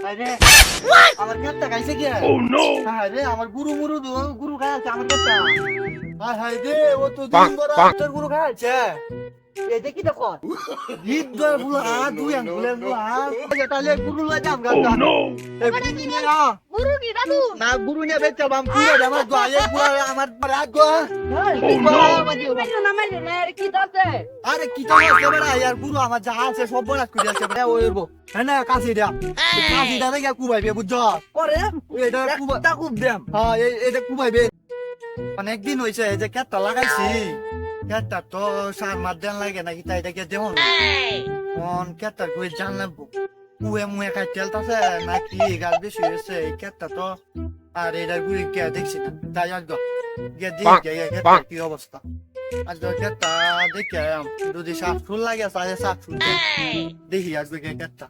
আরে আমার কেটটা খাইছে কি? রে আমার গুরু মুরু গুরু খাইছে আমার কেটটা রে ও তো দিন বড় গুরু খাইছে দেখো আ বুলে এটা লে গুরু গুরু গুরু কি দাদু? না গুরু বেচা বাম পুরো আমার দোয়া আমার গো। আরে কি তো আছে বেড়া ইয়ার গুরু আমার যা আছে সব করে আছে বেড়া হ্যাঁ না কুবাইবে বুঝছ? পরে? এটা কুবা হ্যাঁ এটা কুবাইবে। অনেক দিন হইছে এই যে কেটটা লাগাইছি। কেটটা তো সার মার দেন লাগে নাকি তাই দেও না কোন কেটটা কই জান লাগবো কুয়ে মুয়ে খাই তেলতাছে নাকি গাছ বেশি হয়েছে এই! কেটটা তো আর এটা গুড়ি কে দেখছি না তাই গিয়ে দেখি গে কি অবস্থা আজ কেটটা দেখি যদি সাপ ফুল লাগে তাহলে সাপ ফুল দেখি আজকে কে কেটটা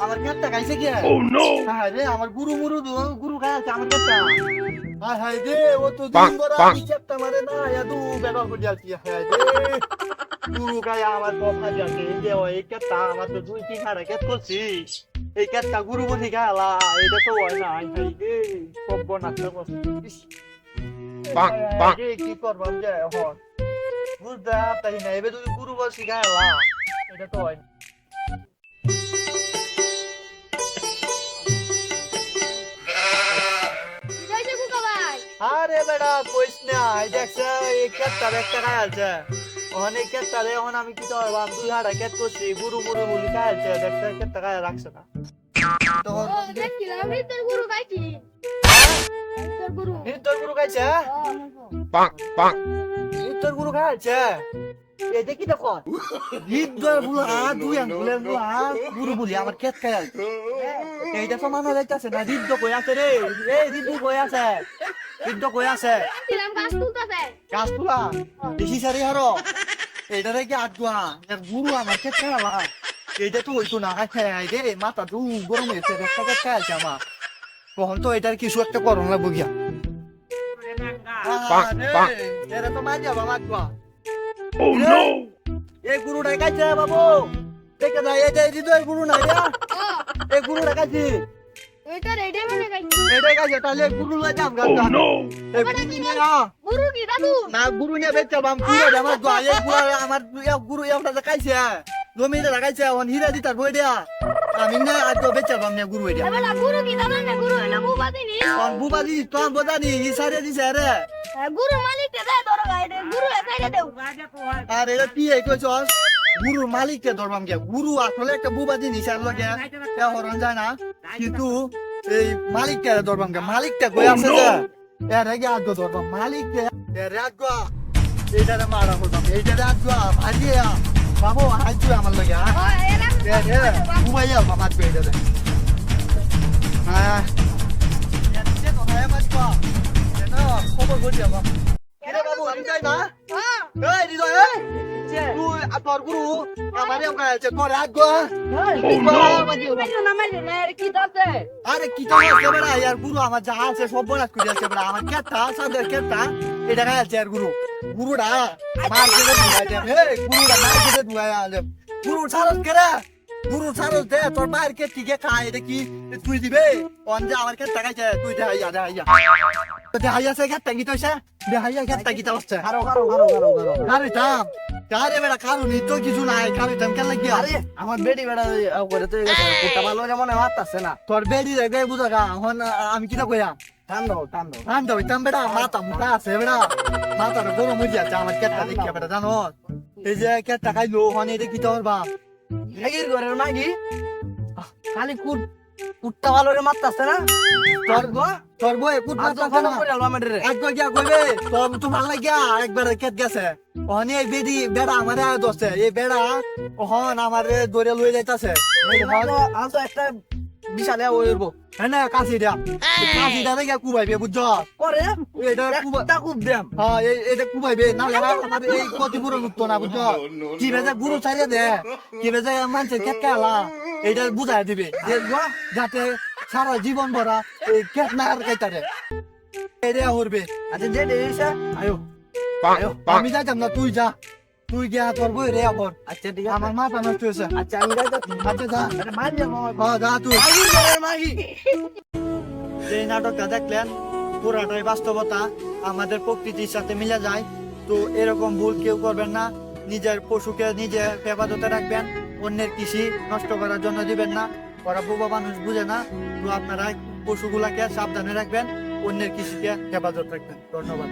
আমার কেটটা খাইছে কি? হ্যাঁ রে আমার গুরু মুরু দু- গুরু খাইছে আমার কেটটা হ্যাঁ হ্যাঁ রে ও তো দিন বড় আমি কেটটা মারে না ইয়া দু বেবা করে যাচ্ছি হ্যাঁ রে। গুরু খাই আমার কথা যাচ্ছে এই যে ওই কেটটা আমার তো দুই তিন হারা কেট করছি। এই কেটটা গুরু বসে গেলা এটা তো হয় না আই হাই রে সব নাচতে বসে পাক, পাক। কি করবাম যে এখন? বুঝতে তাই না এবার তুমি গুরু বসে গেলা। এটা তো হয় আরে বেটা কইস না এই দেখছে এই কেটটা একটা খাই আছে। ওখানে কেটটা রে এখন আমি কি তো ভাব দুই হাড়া কেট করছি গুরু মুরু বলি খাই আছে দেখছে কেটটা খাই রাখছে না। তোর গুরু গাইছি তোর গুরু এই তোর গুরু খাইছে? এই তোর গুরু খাই আছে এই দেখি দেখো গীত দর বুলো আ দুই আং বুলে বুলো আ গুরু বলি আমার কেট খাই আছে এইটা তো মানা যাইতাছে না রিদ্দ কই আছে রে? রিদ্দ কই আছে? কই আছে? গাছ তুলতাছে। গাছ তোলা? বেশি সারি হারো। এটারে কি আটগুয়া? এর গুরু আমার কে খেলা এইটা তো হইতো না খাই রে মাথা তো গরম হয়েছে একটা কে খেয়ালছে আমার। তখন তো এটার কিছু একটা করণ লাগবো গিয়া। পাক, পাক। এটা তো মার যাবা মারগুয়া এই গুরুটাই কাছে বাবু দেখে যায় এই যে হৃদয় গুরু না রে ও এই গুরুটা কাছে এটা রেডি মানে গাইছি এটাই কাছে তাহলে গুরু লই যাম গাছটা এই গুরু নিয়ে গুরু কি দাদু না গুরু নিয়ে বেচা বাম পুরো আমার দোয়া এই গুরু আমার গুরু একটা দেখাইছে জমিতে লাগাইছে অন হীরা দি বই দেয়া আমি না আজ তো বেচা বাম নিয়ে গুরু এটা এবেলা গুরু কি দাদা না? গুরু এলো বুবা দিনি অন বুবা দি তো দিছে রে গুরু মালিক তে গাইডে গুরু এ সাইডে আর এটা কি এই কইছস গুরু মালিককে ধরবাম গে গুরু আসলে একটা বুবা জিনিস আর লগে। এ হরন যায় না। কিন্তু এই মালিককে ধরবাম গে মালিকটা কই আছে যে? এর আগে আগ ধরবাম মালিককে। এর আগে এইটারে মারা করবাম এইটারে আগে ভাজিয়া বাবু আজ আমার লগে আ ও এলা দে দে ঘুমাইয়া মামার পেটে দে হ্যাঁ এতে তো হয় মাছ পা এটা খবর করি যাবা কিরে বাবু হৃদয় না ও এই হৃদয় এই তুই তোর গুরু আমার এম কাছে তোর আগ না মারি না কি দাদে আরে কি তো আছে বড়া ইয়ার গুরু আমার যা আছে সব বড়া করে আছে বড়া আমার কেটা সাদা কেটা এটা গায় আছে আর গুরু গুরুডা মার্কেটে দুয়াইতে হে গুরুডা মার্কেটে দুয়াইতে গুরু সারস কেরা গুরু সারস দে তোর মার্কেট কি কে খায় এটা কি? তুই দিবে? অন যা আমার কেটা গাইছে তুই দে হাইয়া দে হাইয়া। তো দে হাইয়া সে কেটা কি তোছে দে হাইয়া কেটা কি তোছে কারও কারও কারও কারও কারও আরে দাম। আরে বেটা কারও নি তো কিছু নাই কারও দাম কেন লাগিয়া? আরে আমার বেডি বেড়া করে তো কুটা ভালো যেমন মারতাছে না। তোর বেড়ি রে গে বুঝা গা হন আমি কিটা কইয়া? বেটা মাথা আছে বেটা। গরম হয়ে যাচ্ছে আমার কেটটা দেখিয়া বেটা জানো এই যে কেটটা খাইলো হন এটা কি তোর বাপ? হেগির ঘরের মাগি? খালি কুট কুটটা ভালো রে মারতাছে না? তর্ব তর্ব এ কুট ফোন খানা করে আলবা মেডে এক গো গিয়া কইবে তর্ব তো ভালো লাগিয়া একবার কেট গেছে। ওহনি এই বেডি বেড়া আমারে দোস্তে এই বেড়া ওহন আমারে দৌড়ে লই যাইতাছে। তো একটা বিশালে ওইব হ্যাঁ না কাশি দিয়া। কাশি দিয়া রেগে কুবাইবে বুঝছ? পরে এটা কুবা একটা খুব ব্যায়াম হ্যাঁ এই এটা কুবাইবে না লাগা আমার এই ক্ষতিপূরণ উঠতো না বুঝছ? কি বেজে গুরু ছাড়িয়ে দে কি বেজে মানুষের কেটকালা এইটা বুঝাই দিবে। যে যাতে সারা জীবন ভরা এই কেট না আর কাইতারে এটা হরবে আচ্ছা যে দেইছে আয়ো। আমি যাইতাম না তুই যা। তুই গিয়া তোর বই রে এখন আচ্ছা ঠিক আছে। আমার মাথা নষ্ট হয়েছে আচ্ছা আমি যাইতাছি আচ্ছা যা। আরে মার যাব আমার হ্যাঁ যা তুই। মাগি ঘরের মাগি যে নাটকটা দেখলেন পুরাটাই বাস্তবতা আমাদের প্রকৃতির সাথে মিলে যায়। তো এরকম ভুল কেউ করবেন না। নিজের পশুকে নিজে হেফাজতে রাখবেন। অন্যের কৃষি নষ্ট করার জন্য দিবেন না। ওরা বোবা মানুষ বুঝে না। তো আপনারা পশুগুলাকে সাবধানে রাখবেন। অন্যের কৃষিকে হেফাজত রাখবেন। ধন্যবাদ।